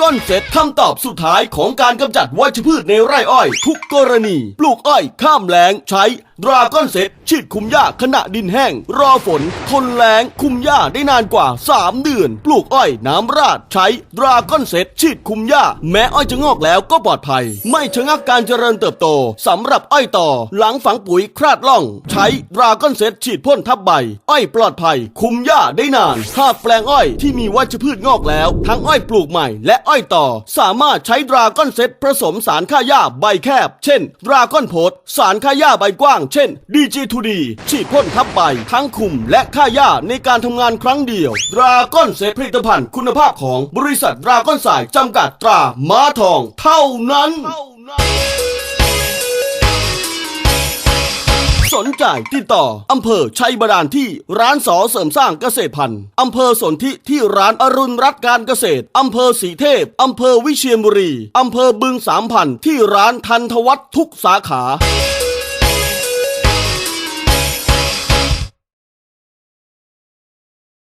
ก้อนเสร็จคำตอบสุดท้ายของการกำจัดวัชพืชในไร่อ้อย ทุกกรณี ปลูกอ้อยข้ามแล้งใช้ ดราก้อนเซตฉีดคุมหญ้าขณะดินแห้ง รอฝน ทนแล้ง คุมหญ้าได้นานกว่า 3 เดือน ปลูกอ้อยน้ำราด ใช้ดราก้อนเซตฉีดคุมหญ้า แม้อ้อยจะงอกแล้วก็ปลอดภัย ไม่ชะงักการเจริญเติบโตสำหรับอ้อยต่อ หลังฝังปุ๋ยคลาดล่อง ใช้ดราก้อนเซตฉีดพ่นทับใบ อ้อยปลอดภัย คุมหญ้าได้นานหากแปลงอ้อยที่มีวัชพืชงอกแล้ว ทั้งอ้อยปลูกใหม่และอ้อยต่อ สามารถใช้ดราก้อนเซตผสมสารฆ่าหญ้าใบแคบ เช่น ดราก้อนโพดสารฆ่าหญ้าใบกว้างเช่น DG2D ฉีดพ่นทับใบทั้งคุมและฆ่าหญ้าในการทำงานครั้งเดียวดราก้อนเซตผลิตภัณฑ์คุณภาพของบริษัทดราก้อนสายจำกัดตราม้าทอง เท่านั้น สนใจติดต่ออำเภอชัยบาดาลที่ร้านสอเสริมสร้างเกษตรพันธุ์อำเภอสนธิที่ร้านอรุณรัตน์การเกษตรอำเภอสีเทพอำเภอวิเชียรบุรีอำเภอบึงสามพันที่ร้านทันทวัฒน์ทุกสาขา